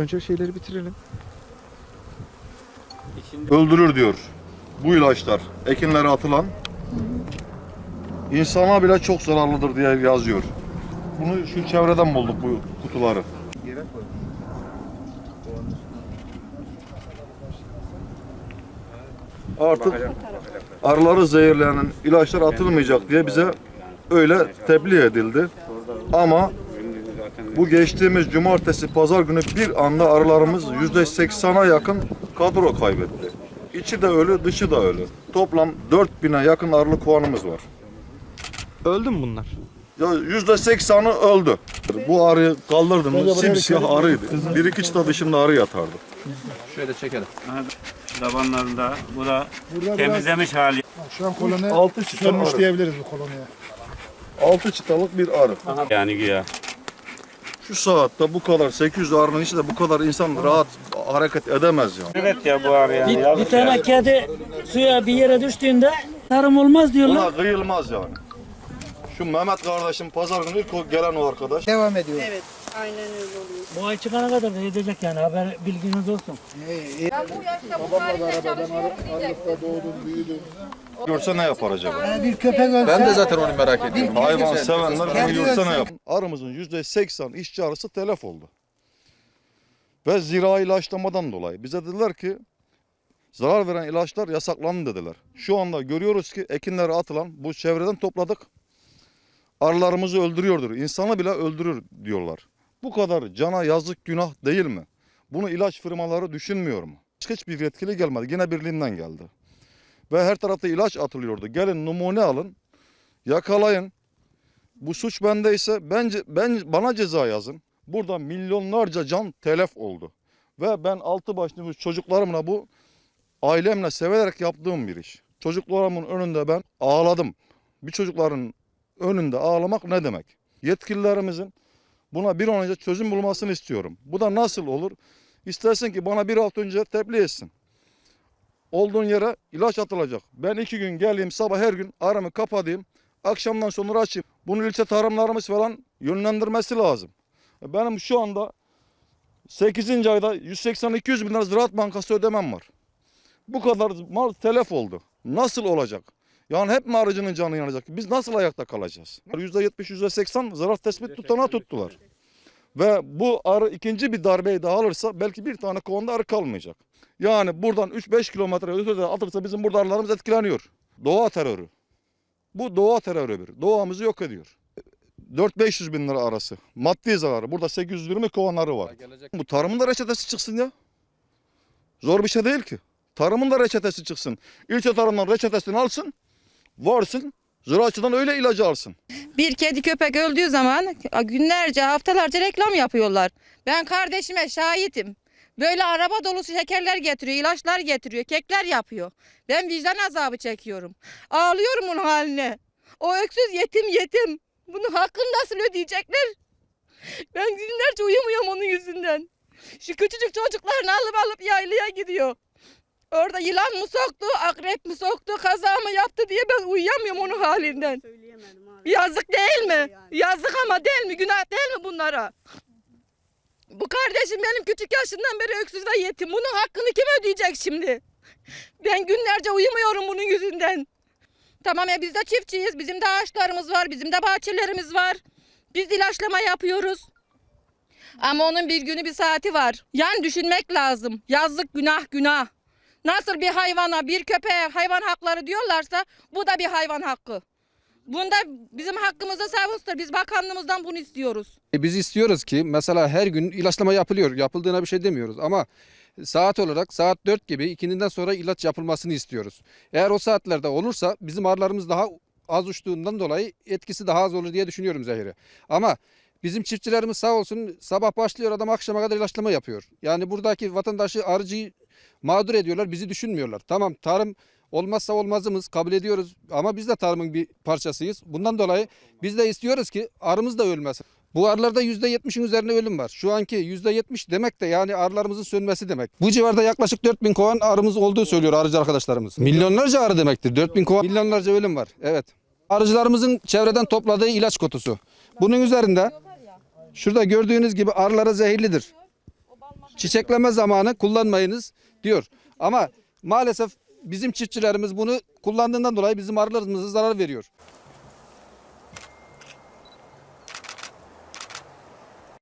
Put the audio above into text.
Önce şeyleri bitirelim. öldürür diyor bu ilaçlar. Ekinlere atılan insana bile çok zararlıdır diye yazıyor. Bunu şu çevreden bulduk bu kutuları. Artık arıları zehirleyen ilaçlar atılmayacak diye bize öyle tebliğ edildi. Ama bu geçtiğimiz cumartesi pazar günü bir anda arılarımız yüzde seksana yakın kadro kaybetti. İçi de ölü, dışı da ölü. Toplam 4000'e yakın arılı kovanımız var. Öldü mü bunlar? Ya yüzde seksanı öldü. Bu arıyı kaldırdım mı simsiyah arıydı. Bir iki çıta dışında arı yatardı. Şöyle çekelim. Dabanlarında bu da Burada biraz, temizlemiş hali. şu an koloni Altı sönmüş arı. diyebiliriz bu koloniye. Altı çıtalık bir arı. Yani güya. Şu saatte bu kadar 800 arının içinde bu kadar insan rahat hareket edemez yani. Evet ya bu arı yani. Bir, bir tane ya. kedi suya bir yere düştüğünde tarım olmaz diyorlar. Buna kıyılmaz yani. Şu Mehmet kardeşim pazar günü ilk gelen o arkadaş. Devam ediyor. Evet, aynen öyle oluyor. Bu ay çıkana kadar da edecek yani haber bilginiz olsun. Ben bu yaşta bu tarihte çalışıyorum diyeceksin. Doğdum, büyüdüm. Görse ne yapar acaba? Yani bir köpek ölse Ben de zaten onu merak ediyorum. Hayvan sevenler bunu görse ne yapar? Arımızın yüzde seksen işçi arısı telef oldu. Ve zira ilaçlamadan dolayı. Bize dediler ki zarar veren ilaçlar yasaklandı dediler. Şu anda görüyoruz ki ekinlere atılan bu çevreden topladık. Arılarımızı öldürüyordur. İnsanı bile öldürür diyorlar. Bu kadar cana yazık günah değil mi? Bunu ilaç firmaları düşünmüyor mu? Hiçbir yetkili gelmedi. Yine birliğinden geldi. Ve her tarafta ilaç atılıyordu. Gelin numune alın. Yakalayın. Bu suç bendeyse bence ben bana ceza yazın. Burada milyonlarca can telef oldu. Ve ben altı başlı bu çocuklarımla bu ailemle severek yaptığım bir iş. Çocuklarımın önünde ben ağladım. Bir çocukların önünde ağlamak ne demek? Yetkililerimizin buna bir an önce çözüm bulmasını istiyorum. Bu da nasıl olur? İstersin ki bana bir hafta önce tebliğ etsin. Olduğun yere ilaç atılacak. Ben iki gün geleyim sabah her gün aramı kapatayım. Akşamdan sonra açayım. Bunu ilçe tarımlarımız falan yönlendirmesi lazım. Benim şu anda 8. ayda 180-200 bin lira Ziraat Bankası ödemem var. Bu kadar mal telef oldu. Nasıl olacak? Yani hep mi arıcının canı yanacak? Biz nasıl ayakta kalacağız? %70, %80 zarar tespit tutana tuttular. Ve bu arı ikinci bir darbeyi daha alırsa belki bir tane kovanda arı kalmayacak. Yani buradan 3-5 kilometre ötede atırsa bizim burada arılarımız etkileniyor. Doğa terörü. Bu doğa terörüdür. Doğamızı yok ediyor. 4-500 bin lira arası. Maddi zararı. Burada 820 kovanları var. Bu tarımın da reçetesi çıksın ya. Zor bir şey değil ki. Tarımın da reçetesi çıksın. İlçe tarımdan reçetesini alsın. Varsın. Ziraatçıdan öyle ilacı alsın. Bir kedi köpek öldüğü zaman günlerce, haftalarca reklam yapıyorlar. Ben kardeşime şahitim. Böyle araba dolusu şekerler getiriyor, ilaçlar getiriyor, kekler yapıyor. Ben vicdan azabı çekiyorum. Ağlıyorum onun haline. O öksüz yetim yetim. Bunun hakkını nasıl ödeyecekler? Ben günlerce uyumuyorum onun yüzünden. Şu küçücük çocuklarını alıp alıp yaylaya gidiyor. Orada yılan mı soktu, akrep mi soktu, kaza mı yaptı diye ben uyuyamıyorum onun halinden. Yazık değil mi? Yazık ama değil mi? Günah değil mi bunlara? Bu kardeşim benim küçük yaşından beri öksüz ve yetim. Bunun hakkını kim ödeyecek şimdi? Ben günlerce uyumuyorum bunun yüzünden. Tamam ya biz de çiftçiyiz. Bizim de ağaçlarımız var. Bizim de bahçelerimiz var. Biz ilaçlama yapıyoruz. Ama onun bir günü bir saati var. Yani düşünmek lazım. Yazık günah günah. Nasıl bir hayvana, bir köpeğe hayvan hakları diyorlarsa bu da bir hayvan hakkı. Bunda bizim hakkımızı savunstur. Biz bakanlığımızdan bunu istiyoruz. E, Biz istiyoruz ki mesela her gün ilaçlama yapılıyor. Yapıldığına bir şey demiyoruz ama saat olarak saat 4 gibi ikindinden sonra ilaç yapılmasını istiyoruz. Eğer o saatlerde olursa bizim arılarımız daha az uçtuğundan dolayı etkisi daha az olur diye düşünüyorum zehri. Ama bizim çiftçilerimiz sağ olsun sabah başlıyor adam akşama kadar ilaçlama yapıyor. Yani buradaki vatandaşı arıcıyı mağdur ediyorlar bizi düşünmüyorlar. Tamam tarım olmazsa olmazımız kabul ediyoruz ama biz de tarımın bir parçasıyız. Bundan dolayı biz de istiyoruz ki arımız da ölmesin. Bu arılarda %70'in üzerinde ölüm var. Şu anki %70 demek de yani arılarımızın sönmesi demek. Bu civarda yaklaşık 4000 kovan arımız olduğu söylüyor arıcı arkadaşlarımız. Milyonlarca arı demektir. 4000 kovan milyonlarca ölüm var. Evet. Arıcılarımızın çevreden topladığı ilaç kutusu. Bunun üzerinde şurada gördüğünüz gibi arılara zehirlidir. çiçekleme zamanı kullanmayınız diyor. Ama maalesef bizim çiftçilerimiz bunu kullandığından dolayı bizim arılarımıza zarar veriyor.